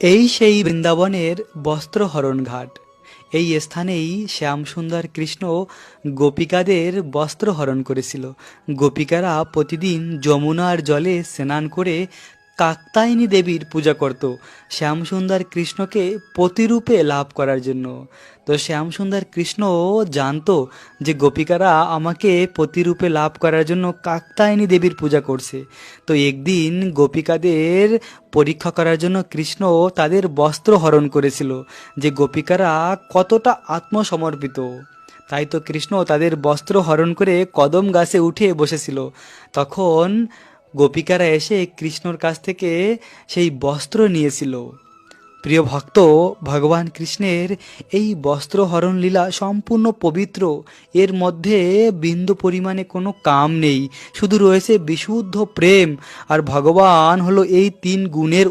এই সেই বৃন্দাবনের বস্ত্রহরণ ঘাট এই স্থানেই শ্যামসুন্দর কৃষ্ণ গোপিকাদের বস্ত্রহরণ করেছিল। গোপিকারা প্রতিদিন যমুনার জলে স্নান করে কাত্তায়নী দেবীর পূজা করত শ্যামসুন্দর কৃষ্ণকে প্রতিরূপে লাভ করার জন্য। তো শ্যামসুন্দর কৃষ্ণ জানতো যে গোপিকারা আমাকে প্রতিরূপে লাভ করার জন্য কাত্তায়নী দেবীর পূজা করছে। তো একদিন গোপিকাদের পরীক্ষা করার জন্য কৃষ্ণ তাদের বস্ত্র হরণ করেছিল যে গোপিকারা কতটা আত্মসমর্পিত। তাই তো কৃষ্ণ তাদের বস্ত্র হরণ করে কদম গাছে উঠে বসেছিল। তখন গোপিকারা এসে কৃষ্ণর কাছ থেকে সেই বস্ত্র নিয়েছিল। প্রিয় ভক্ত, ভগবান কৃষ্ণের এই বস্ত্র হরণ লীলা সম্পূর্ণ পবিত্র। এর মধ্যে বিন্দু পরিমাণে কোনো কাম নেই। শুধু রয়েছে বিশুদ্ধ প্রেম। আর ভগবান হলো এই তিন গুণের